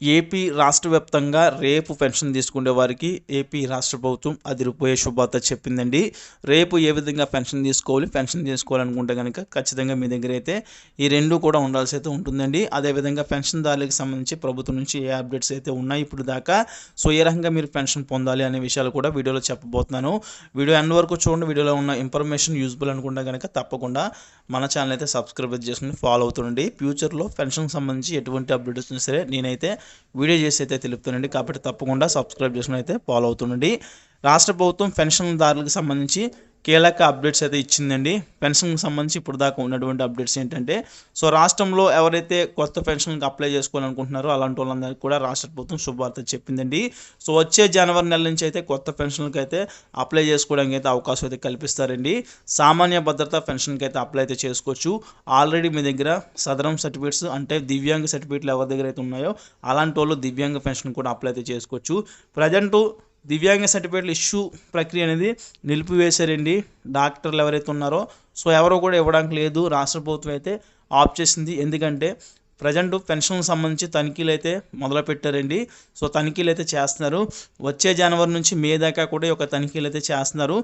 AP రాష్ట్ర వ్యాప్తంగా రేపు పెన్షన్ తీసుకునే వారికి ఏపీ రాష్ట్ర ప్రభుత్వం అదిరిపోయే శుభార్త చెప్పిందండి. రేపు ఏ విధంగా పెన్షన్ తీసుకోవాలి పెన్షన్ తీసుకోవాలనుకుంటే కనుక ఖచ్చితంగా మీ దగ్గర అయితే ఈ రెండు కూడా ఉండాల్సి అయితే ఉంటుందండి. అదేవిధంగా పెన్షన్దారులకు సంబంధించి ప్రభుత్వం నుంచి ఏ అప్డేట్స్ అయితే ఉన్నాయి ఇప్పుడు దాకా సో ఏ రకంగా మీరు పెన్షన్ పొందాలి అనే విషయాలు కూడా వీడియోలో చెప్పబోతున్నాను. వీడియో ఎండ్ వరకు చూడండి. వీడియోలో ఉన్న ఇన్ఫర్మేషన్ యూజ్ఫుల్ అనుకుంటే కనుక తప్పకుండా మన ఛానల్ అయితే సబ్స్క్రైబ్ చేసుకుని ఫాలో అవుతుండండి. ఫ్యూచర్లో పెన్షన్ సంబంధించి ఎటువంటి అప్డేట్స్ వచ్చినా సరే నేనైతే వీడియో చేసి అయితే తెలుపుతుండండి. కాబట్టి తప్పకుండా సబ్స్క్రైబ్ చేసుకుని అయితే ఫాలో అవుతుండండి. రాష్ట్ర ప్రభుత్వం పెన్షన్దారులకు సంబంధించి కీలక అప్డేట్స్ అయితే ఇచ్చిందండి. పెన్షన్కి సంబంధించి ఇప్పుడు దాకా ఉన్నటువంటి అప్డేట్స్ ఏంటంటే సో రాష్ట్రంలో ఎవరైతే కొత్త పెన్షన్కి అప్లై చేసుకోవాలనుకుంటున్నారో అలాంటి వాళ్ళందరికీ కూడా రాష్ట్ర ప్రభుత్వం శుభవార్త చెప్పిందండి. సో వచ్చే జనవరి నెల నుంచి అయితే కొత్త పెన్షన్కి అయితే అప్లై చేసుకోవడానికి అయితే అవకాశం అయితే కల్పిస్తారండి. సామాన్య భద్రత పెన్షన్కి అయితే అప్లై అయితే చేసుకోవచ్చు. ఆల్రెడీ మీ దగ్గర సదరం సర్టిఫికేట్స్ అంటే దివ్యాంగ సర్టిఫికేట్లు ఎవరి దగ్గర అయితే ఉన్నాయో అలాంటి వాళ్ళు దివ్యాంగ పెన్షన్ కూడా అప్లై అయితే చేసుకోవచ్చు. ప్రజెంటు దివ్యాంగ సర్టిఫికేట్లు ఇష్యూ ప్రక్రియ అనేది నిలిపివేశారండి. డాక్టర్లు ఎవరైతే ఉన్నారో సో ఎవరో కూడా ఇవ్వడానికి లేదు. రాష్ట్ర ప్రభుత్వం అయితే ఆప్ చేసింది. ఎందుకంటే ప్రజెంట్ పెన్షన్కి సంబంధించి తనిఖీలు అయితే మొదలుపెట్టారండి. సో తనిఖీలు అయితే చేస్తున్నారు. వచ్చే జనవరి నుంచి మే దాకా కూడా ఒక తనిఖీలు అయితే చేస్తున్నారు.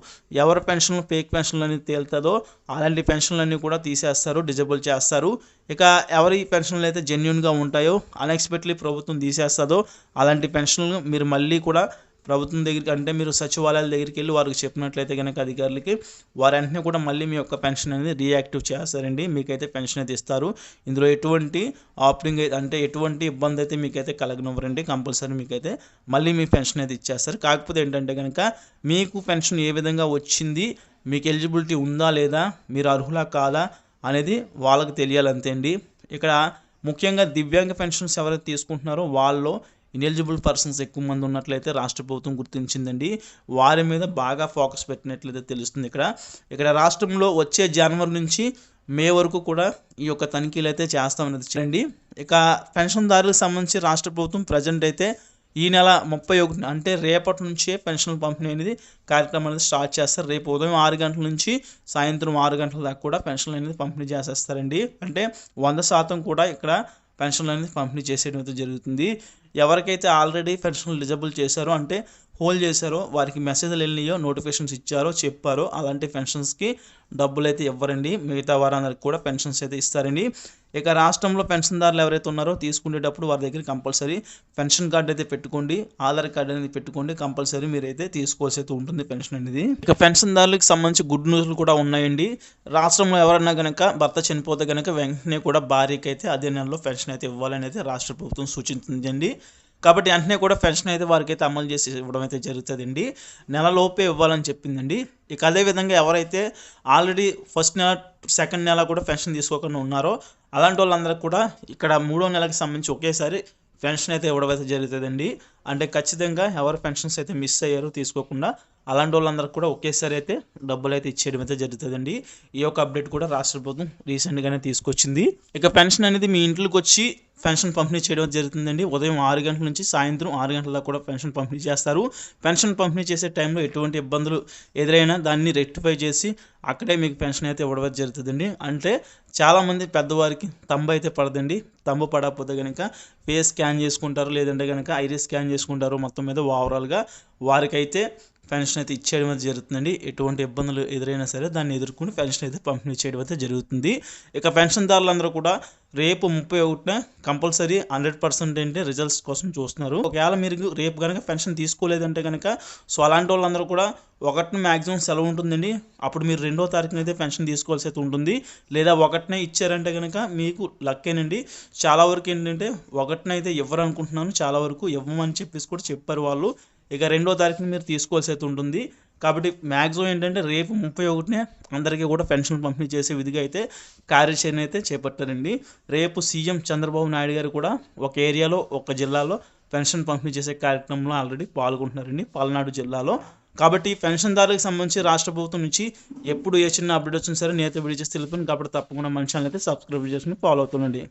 ఎవరి పెన్షన్లు ఫేక్ పెన్షన్లు అనేది తేలుతుందో అలాంటి పెన్షన్లన్నీ కూడా తీసేస్తారు డిజబుల్ చేస్తారు. ఇక ఎవరి పెన్షన్లు అయితే జెన్యున్గా ఉంటాయో అన్ఎక్స్పెక్ట్లీ ప్రభుత్వం తీసేస్తుందో అలాంటి పెన్షన్లు మీరు మళ్ళీ కూడా ప్రభుత్వం దగ్గరికి అంటే మీరు సచివాలయాల దగ్గరికి వెళ్ళి వారికి చెప్పినట్లయితే కనుక అధికారులకి వారు వెంటనే కూడా మళ్ళీ మీ యొక్క పెన్షన్ అనేది రీయాక్టివ్ చేస్తారండి. మీకైతే పెన్షన్ అయితే ఇస్తారు. ఇందులో ఎటువంటి ఆప్టింగ్ అంటే ఎటువంటి ఇబ్బంది అయితే మీకైతే కలగనివ్వరండి. కంపల్సరీ మీకైతే మళ్ళీ మీ పెన్షన్ అయితే ఇచ్చేస్తారు. కాకపోతే ఏంటంటే కనుక మీకు పెన్షన్ ఏ విధంగా వచ్చింది మీకు ఎలిజిబిలిటీ ఉందా లేదా మీరు అర్హులా కాదా అనేది వాళ్ళకి తెలియాలంతే అండి. ఇక్కడ ముఖ్యంగా దివ్యాంగ పెన్షన్స్ ఎవరైతే తీసుకుంటున్నారో వాళ్ళు ఇనెలిజిబుల్ పర్సన్స్ ఎక్కువ మంది ఉన్నట్లయితే రాష్ట్ర ప్రభుత్వం గుర్తించిందండి. వారి మీద బాగా ఫోకస్ పెట్టినట్లయితే తెలుస్తుంది ఇక్కడ. ఇక్కడ రాష్ట్రంలో వచ్చే జనవరి నుంచి మే వరకు కూడా ఈ యొక్క తనిఖీలు అయితే చేస్తామనేది చూడండి ఇక పెన్షన్దారులకు సంబంధించి రాష్ట్ర ప్రభుత్వం ప్రజెంట్ అయితే ఈ నెల ముప్పై ఒకటి అంటే రేపటి నుంచే పెన్షన్ పంపిణీ అనేది కార్యక్రమం అనేది స్టార్ట్ చేస్తారు. రేపు ఉదయం ఆరు గంటల నుంచి సాయంత్రం ఆరు గంటల దాకా కూడా పెన్షన్లు అనేది పంపిణీ చేసేస్తారండి. అంటే వంద శాతం కూడా ఇక్కడ పెన్షన్లు అనేది పంపిణీ చేసేయడం అయితే జరుగుతుంది. ఎవరికైతే ఆల్రెడీ పెన్షన్లు ఎలిజిబుల్ చేశారో అంటే హోల్డ్ చేశారో వారికి మెసేజ్లు వెళ్ళినాయో నోటిఫికేషన్స్ ఇచ్చారో చెప్పారో అలాంటి పెన్షన్స్కి డబ్బులు అయితే ఇవ్వరండి. మిగతా వారందరికి కూడా పెన్షన్స్ అయితే ఇస్తారండి. ఇక రాష్ట్రంలో పెన్షన్దారులు ఎవరైతే ఉన్నారో తీసుకునేటప్పుడు వారి దగ్గర కంపల్సరీ పెన్షన్ కార్డు అయితే పెట్టుకోండి. ఆధార్ కార్డు అనేది పెట్టుకోండి. కంపల్సరీ మీరైతే తీసుకోవాల్సి అయితే ఉంటుంది పెన్షన్ అనేది. ఇక పెన్షన్దారులకు సంబంధించి గుడ్ న్యూస్లు కూడా ఉన్నాయండి. రాష్ట్రంలో ఎవరన్నా కనుక భర్త చనిపోతే కనుక వెంటనే కూడా భార్యకి అయితే అదే నెలలో పెన్షన్ అయితే ఇవ్వాలని అయితే రాష్ట్ర ప్రభుత్వం సూచించిందండి. కాబట్టి వెంటనే కూడా పెన్షన్ అయితే వారికైతే అమలు చేసి ఇవ్వడం అయితే జరుగుతుందండి. నెలలోపే ఇవ్వాలని చెప్పిందండి. ఇక అదేవిధంగా ఎవరైతే ఆల్రెడీ ఫస్ట్ నెల సెకండ్ నెల కూడా పెన్షన్ తీసుకోకుండా ఉన్నారో అలాంటి వాళ్ళందరికీ కూడా ఇక్కడ మూడో నెలకి సంబంధించి ఒకేసారి పెన్షన్ అయితే ఇవ్వడం అయితే జరుగుతుందండి. అంటే ఖచ్చితంగా ఎవరు పెన్షన్స్ అయితే మిస్ అయ్యారో తీసుకోకుండా అలాంటి వాళ్ళందరికీ కూడా ఒకేసారి అయితే డబ్బులు అయితే ఇచ్చేయడం అయితే జరుగుతుందండి. ఈ యొక్క అప్డేట్ కూడా రాష్ట్ర ప్రభుత్వం రీసెంట్గానే తీసుకొచ్చింది. ఇక పెన్షన్ అనేది మీ ఇంట్లోకి వచ్చి పెన్షన్ పంపిణీ చేయడం జరుగుతుందండి. ఉదయం ఆరు గంటల నుంచి సాయంత్రం ఆరు గంటల దాకా కూడా పెన్షన్ పంపిణీ చేస్తారు. పెన్షన్ పంపిణీ చేసే టైంలో ఎటువంటి ఇబ్బందులు ఎదురైనా దాన్ని రెక్టిఫై చేసి అక్కడే మీకు పెన్షన్ అయితే ఇవ్వడం జరుగుతుందండి. అంటే చాలామంది పెద్దవారికి తంబు అయితే పడదండి. తంబు పడకపోతే కనుక ఫేస్ స్కాన్ చేసుకుంటారు లేదంటే కనుక ఐరిస్ స్కాన్ వేసుకుంటారు మొత్తం మీద ఓవరాల్గా. వారికైతే పెన్షన్ అయితే ఇచ్చేయడం అయితే జరుగుతుందండి. ఎటువంటి ఇబ్బందులు ఎదురైనా సరే దాన్ని ఎదుర్కొని పెన్షన్ అయితే పంపిణీ చేయడం అయితే జరుగుతుంది. ఇక పెన్షన్దారులందరూ కూడా రేపు ముప్పై ఒకటిన కంపల్సరీ హండ్రెడ్ పర్సెంట్ ఏంటి రిజల్ట్స్ కోసం చూస్తున్నారు. ఒకవేళ మీరు రేపు కనుక పెన్షన్ తీసుకోలేదంటే కనుక సో అలాంటి వాళ్ళందరూ కూడా ఒకటిన మ్యాక్సిమం సెలవు ఉంటుందండి. అప్పుడు మీరు రెండో తారీఖున అయితే పెన్షన్ తీసుకోవాల్సి అయితే ఉంటుంది. లేదా ఒకటినే ఇచ్చారంటే కనుక మీకు లక్కేనండి చాలా వరకు ఏంటంటే ఒకటినైతే ఇవ్వరు అనుకుంటున్నాను చాలా వరకు ఇవ్వమని చెప్పేసి కూడా చెప్పారు వాళ్ళు. ఇక రెండో తారీఖున మీరు తీసుకోవాల్సి అయితే ఉంటుంది. కాబట్టి మ్యాక్సిమం ఏంటంటే రేపు ముప్పై ఒకటినే అందరికీ కూడా పెన్షన్ పంపిణీ చేసే విధిగా అయితే కార్యాచరణ అయితే చేపట్టారండి. రేపు సీఎం చంద్రబాబు నాయుడు గారు కూడా ఒక ఏరియాలో ఒక జిల్లాలో పెన్షన్ పంపిణీ చేసే కార్యక్రమంలో ఆల్రెడీ పాల్గొంటున్నారండి పల్నాడు జిల్లాలో. కాబట్టి పెన్షన్దారులకు సంబంధించి రాష్ట్ర ప్రభుత్వం నుంచి ఎప్పుడు ఏ చిన్న అప్డేట్ వచ్చినా సరే నేత విడిచేసి తెలుపుని కాబట్టి తప్పకుండా మన అయితే సబ్స్క్రైబ్ చేసుకుని ఫాలో అవుతుండండి.